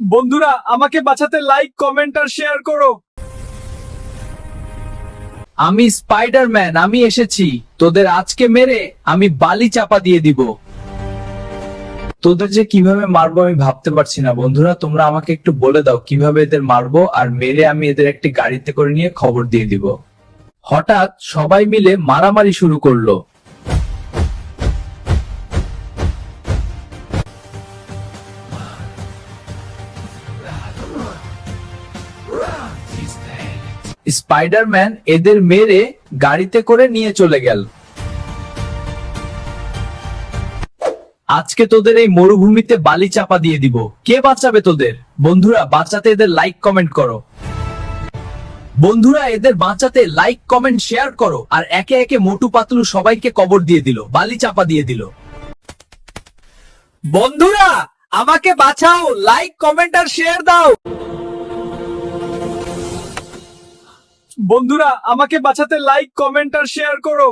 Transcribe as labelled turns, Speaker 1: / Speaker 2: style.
Speaker 1: বন্ধুরা, আমাকে বাঁচাতে লাইক কমেন্ট আর শেয়ার করো।
Speaker 2: আমি স্পাইডারম্যান আমি এসেছি। তোদের আজকে মেরে আমি বালি চাপা দিয়ে দিব। তোদের যে কীভাবে মারবো আমি ভাবতে পারছি না। বন্ধুরা, তোমরা আমাকে একটু বলে দাও, কীভাবে এদের মারবো আর মেরে আমি এদের একটি গাড়িতে করে নিয়ে খবর দিয়ে দিব। হঠাৎ সবাই মিলে মারামারি শুরু করল। স্পাইডারম্যান এদের মেরে গাড়িতে করে নিয়ে চলে গেল। আজকে তোদের এই মরুভূমিতে বালি চাপা দিয়ে দিব। কে বাঁচাবে তোদের? বন্ধুরা, বাঁচাতে এদের লাইক কমেন্ট করো। বন্ধুরা, এদের বাঁচাতে লাইক কমেন্ট শেয়ার করো। আর একে একে মোটু পাতলু সবাইকে কবর দিয়ে দিল, বালি চাপা দিয়ে দিল। বন্ধুরা, আমাকে বাঁচাও লাইক কমেন্ট আর শেয়ার দাও।
Speaker 1: বন্ধুরা আমাকে বাঁচাতে লাইক কমেন্ট আর শেয়ার করো।